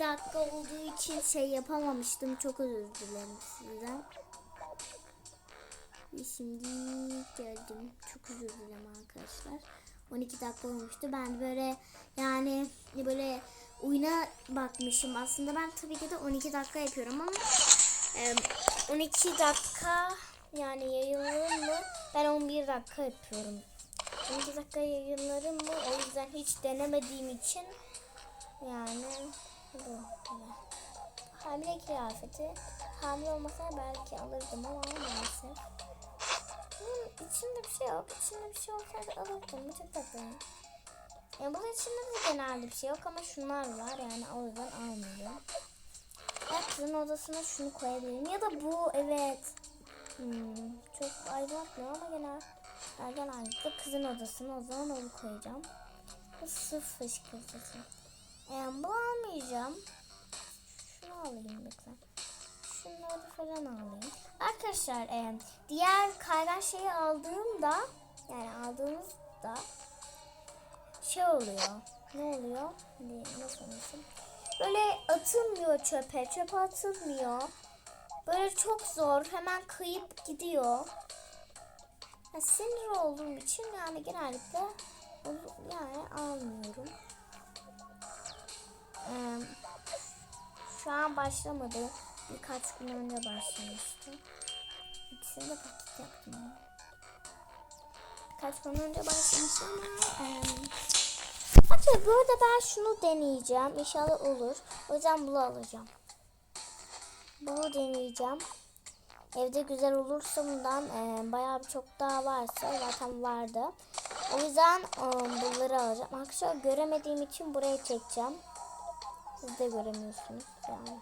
dakika olduğu için şey yapamamıştım. Çok özür dilerim sizden. Ve Şimdi geldim. Çok özür dilerim arkadaşlar. 12 dakika olmuştu. Ben böyle yani böyle oyuna bakmışım. Aslında ben tabii ki de 12 dakika yapıyorum ama e, 12 dakika yani yayınlarım mı? Ben 11 dakika yapıyorum. 12 dakika yayınlarım mı? O yüzden hiç denemediğim için yani. Hamile kıyafeti. Hamile olmasa belki alırdım ama maalesef. Hmm, içinde bir şey yok. İçinde bir şey olsaydı alırdım. Bu çok tatlı. Yani bunun içinde de genelde bir şey yok ama şunlar var yani o yüzden almıyorum. Ya kızın odasına şunu koyabilirim ya da bu evet. Hmm, çok aydınlatmıyor ama genel genellikle kızın odasına o zaman onu koyacağım. Bu sıf fışkırtısı. Yani bu almayacağım. Şunu alayım lütfen. Şunları falan alayım. Arkadaşlar e, diğer kaygan şeyi aldığımda yani aldığımızda şey oluyor. Ne oluyor? Hadi nasıl anlatayım? Böyle atılmıyor çöpe. Çöpe atılmıyor. Böyle çok zor. Hemen kıyıp gidiyor. Ya, sinir olduğum için yani genellikle yani almıyorum. Şu an başlamadı. Birkaç gün önce başlamıştı. İkisini de paket yaptım. Birkaç gün önce başlamıştı ama e, Hatta bu arada ben şunu deneyeceğim. İnşallah olur. O yüzden bunu alacağım. Bunu deneyeceğim. Evde güzel olursa bundan e, bayağı bir çok daha varsa zaten vardı. O yüzden e, bunları alacağım. Arkadaşlar göremediğim için buraya çekeceğim. Siz de göremiyorsunuz yani.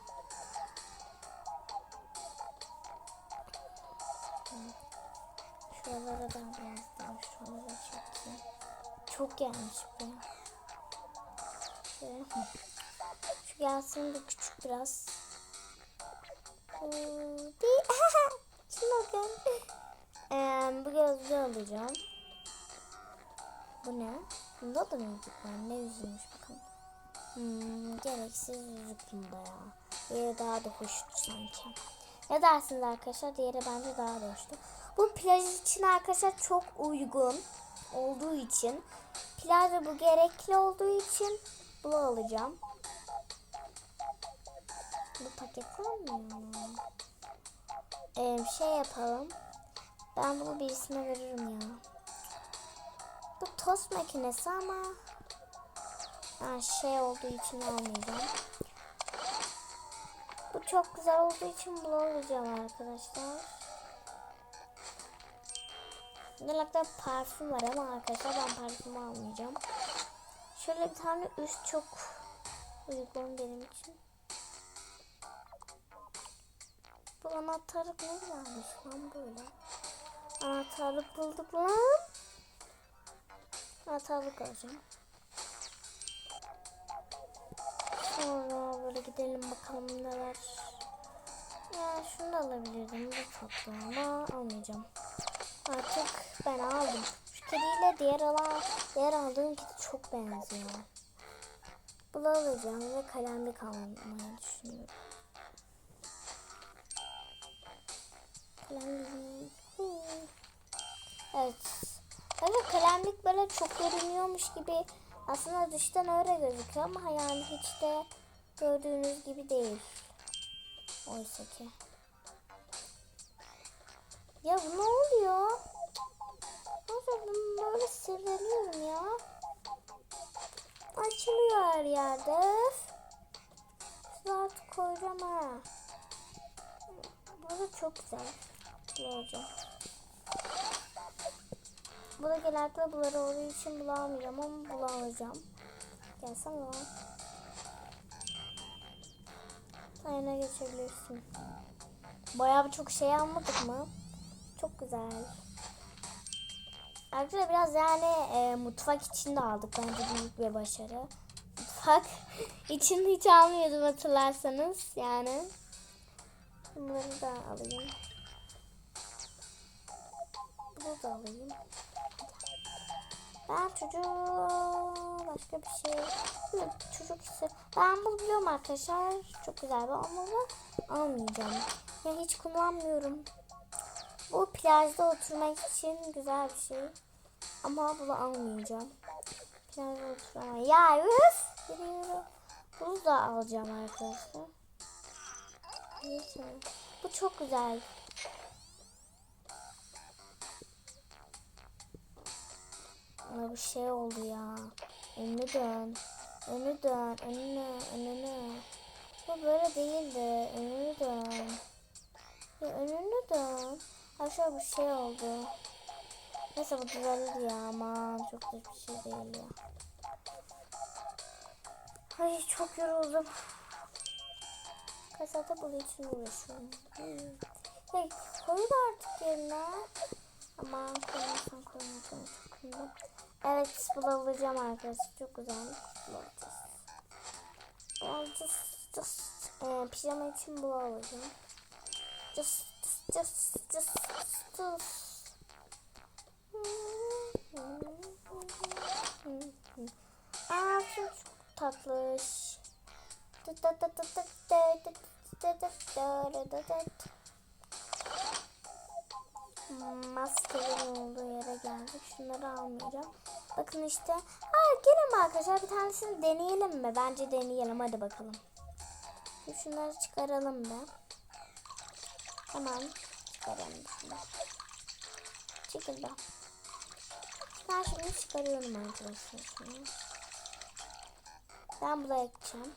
Şuralara da biraz daha şuralara çekeyim. Çok gelmiş bu. Şu gelsin de küçük biraz. Bir... Şuna bakın. Ee, bu gözlüğü alacağım. Bu ne? Bunda da mı var? Ne yüzüğümüş bakalım. Hmm, gereksiz bunda ya. Diğeri daha da hoştu sanki. Ne dersiniz arkadaşlar? Diğeri bence daha da hoştu. Bu plaj için arkadaşlar çok uygun olduğu için plajda bu gerekli olduğu için bunu alacağım. Bu paket olmuyor mu? Ee, şey yapalım. Ben bunu birisine veririm ya. Bu tost makinesi ama yani şey olduğu için almayacağım. Bu çok güzel olduğu için bunu alacağım arkadaşlar. Genellikle parfüm var ama arkadaşlar ben parfüm almayacağım. Şöyle bir tane üst çok uygun benim için. Bu anahtarlık ne güzelmiş lan böyle. Anahtarlık bulduk lan. Anahtarlık alacağım. Sonra böyle gidelim bakalım neler. Ya şunu da alabilirdim. Bu tatlı ama almayacağım. Artık ben aldım. Şu kediyle diğer alan, diğer aldığım kedi çok benziyor. Bunu alacağım ve kalemlik almayı düşünüyorum. Kalemlik. Evet. Böyle kalemlik böyle çok görünüyormuş gibi aslında dıştan öyle gözüküyor ama yani hiç de gördüğünüz gibi değil. Oysa ki. Ya bu ne oluyor? Bunu böyle sırlanıyorum ya? Açılıyor her yerde. Şunu koyacağım ha. Bu da çok güzel. Bu olacak. Bu da genellikle bunları olduğu için bunu almayacağım ama bunu alacağım. Gelsene lan. Ayna geçebilirsin. Bayağı bir çok şey almadık mı? Çok güzel. Arkadaşlar biraz yani e, mutfak için de aldık bence büyük bir başarı. Mutfak için hiç almıyordum hatırlarsanız yani. Bunları da alayım. Bunu da alayım. Ben çocuğu başka bir şey. Çocuk ise ben bunu biliyorum arkadaşlar. Çok güzel bir ama almayacağım. Ya hiç kullanmıyorum. Bu plajda oturmak için güzel bir şey. Ama bunu almayacağım. Plajda oturmak. Ya üf! Bunu da alacağım arkadaşlar. Bu çok güzel. Ama bir şey oldu ya. Önünü dön. Önünü dön. Önünü. Önünü. Bu böyle değildi. Önünü dön. Ya önünü dön. Aşağı bir şey oldu. Neyse bu düzelir ya. Aman çok da bir şey değil ya. Ay çok yoruldum. Kaç saate bunun için uğraşıyorum. Hey koyun artık yerine. Aman koymasam koymasam çok kıyım. Evet bunu alacağım arkadaşlar. Çok güzel. Bunu alacağız. Ben just, just e, pijama için bunu alacağım. Just, just, just, just, just. Aa çok tatlış. Maskelerin olduğu yere geldik. Şunları almayacağım. Bakın işte. Aa, gelin arkadaşlar bir tanesini deneyelim mi? Bence deneyelim. Hadi bakalım. Şunları çıkaralım da. Hemen çıkaralım şunları. Çıkın da. Ben şimdi çıkarıyorum arkadaşlar şunu. Ben buraya ekeceğim.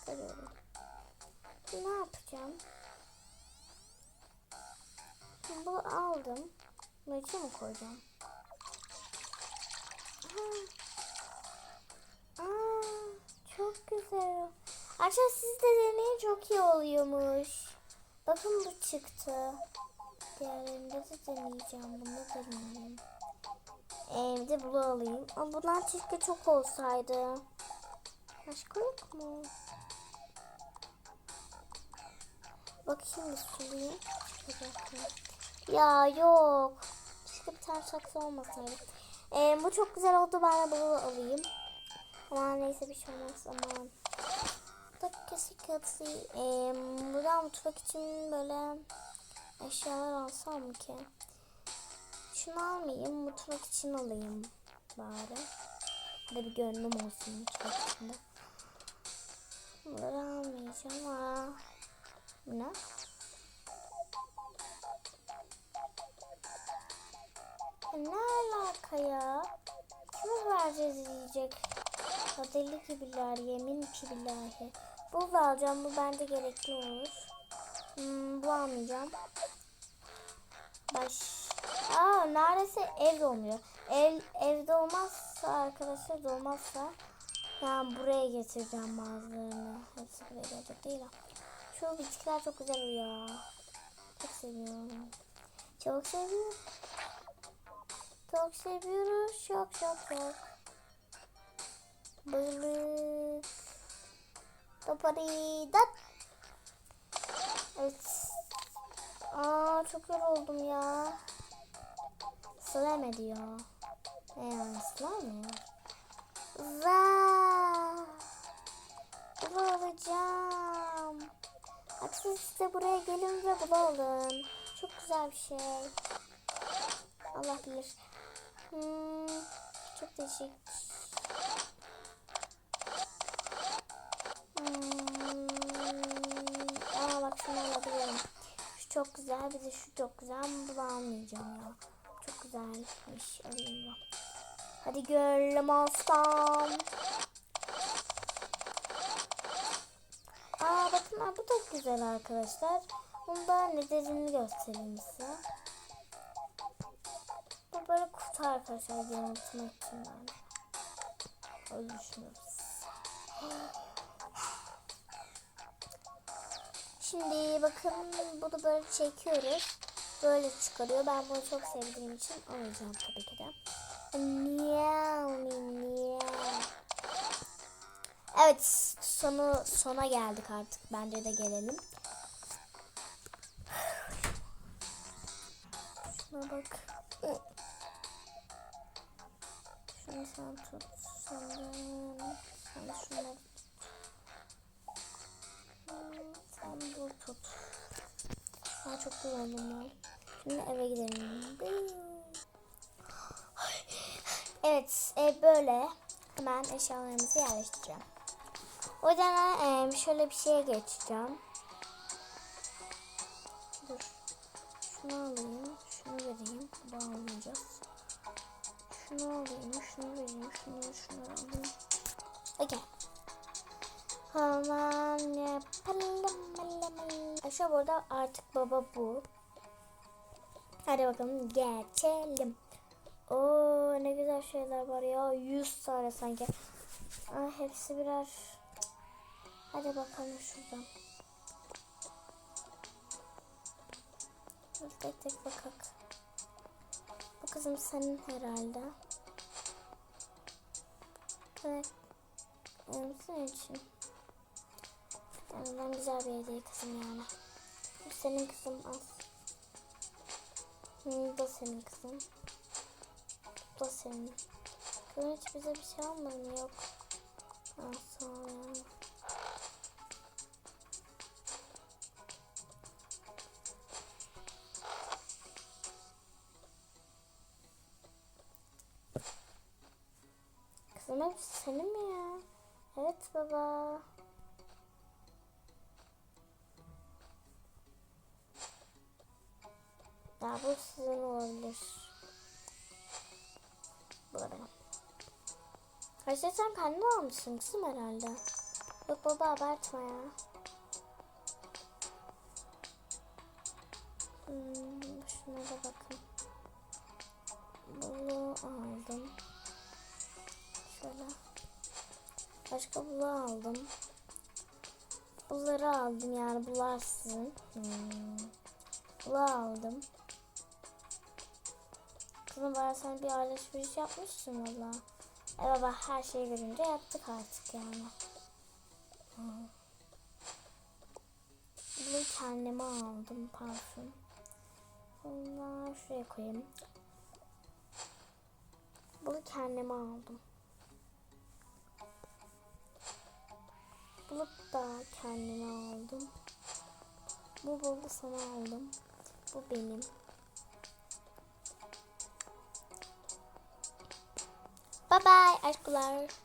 Çıkarıyorum. Ne yapacağım? Şimdi bunu aldım. Bunu içine mi koyacağım? Aa, aa, çok güzel. Arkadaşlar siz de deneyin çok iyi oluyormuş. Bakın bu çıktı. Diğerlerinde de deneyeceğim. Bunu deneyeyim. Evde bunu alayım. Ama bundan keşke çok olsaydı. Başka yok mu? Bakayım bir sulayım. Çıkacak mı? Ya yok. Keşke bir tane saksı olmasaydı. Ee, bu çok güzel oldu. Ben de bunu alayım. Ama neyse bir şey olmaz. Aman. Dakikası katı. Ee, buradan mutfak için böyle eşyalar alsam ki? Şunu almayayım. Mutfak için alayım bari. Hadi bir gönlüm olsun mutfak içinde. Bunları almayacağım. Aa. Bu ne? Ne alaka ya? Kime vereceğiz diyecek. Ya deli gibiler yemin ki billahi. Bu alacağım. Bu bence gerekli olur. Hmm, bu almayacağım. Baş. Aa neredeyse evde olmuyor. Ev, evde olmazsa arkadaşlar da olmazsa yani buraya getireceğim bazılarını. Hepsi buraya gelecek değil ama. Şu bitkiler çok güzel uyuyor. Çok seviyorum. Çok seviyorum. Çok seviyoruz. Çok çok çok. Balık. Toparidat. Evet. Aa çok yoruldum ya. Slime ediyor. Ne yani slime mı? Vaa. Bunu alacağım. Aksine size buraya gelin ve bunu alın. Çok güzel bir şey. Allah bilir. Çok değişik. Hmm, aa bak şunu alabilirim. Şu çok güzel. Bir de şu çok güzel. Ama bunu almayacağım ya. Çok güzelmiş. Alayım bu. Hadi görelim aslan. Aa bakın bu da güzel arkadaşlar. Bunda nedenini göstereyim size. Bu böyle kutu arkadaşlar yanıltmak için ben. Öyle düşünüyoruz. Şimdi bakın bunu böyle çekiyoruz. Böyle çıkarıyor. Ben bunu çok sevdiğim için alacağım tabii ki de. Evet sonu sona geldik artık. Bence de gelelim. Şuna bak. Şunu sen tut. Sanırım sen şunları Hmm, sen bu tut. Daha çok kullandım ben. Şimdi eve gidelim. Evet, ev böyle. Hemen eşyalarımızı yerleştireceğim. O yüzden e, şöyle bir şeye geçeceğim. Dur. Şunu alayım, şunu vereyim. Bağlayacağız. Şunu alayım, şunu vereyim, şunu, şunu alayım. Okey. Aşağı burada artık baba bu. Hadi bakalım geçelim. Oo ne güzel şeyler var ya. 100 tane sanki. Aa, hepsi birer. Hadi bakalım şuradan. Tek tek bakak. Kızım senin herhalde. Evet. Senin için. Yani ben güzel bir hediye kızım yani. Bu senin kızım az. Bu da senin kızım. Bu da senin. Kızım hiç bize bir şey almadın? Yok. Ol yani. Bu sizin olabilir. Bu da benim. Ayşe sen kendin almışsın kızım herhalde. Yok baba abartma ya. Hmm, şuna da bakın. Bunu aldım. Şöyle. Başka bunu aldım. Bunları aldım yani bunlar sizin. Hmm. Bunu aldım. Kızım bana sen bir alışveriş yapmışsın valla. E baba her şeyi görünce yaptık artık yani. Bunu kendime aldım parfüm. Bunları şuraya koyayım. Bunu kendime aldım. Bunu da kendime aldım. Bu bunu sana aldım. Bu benim. Bye bye aşklar.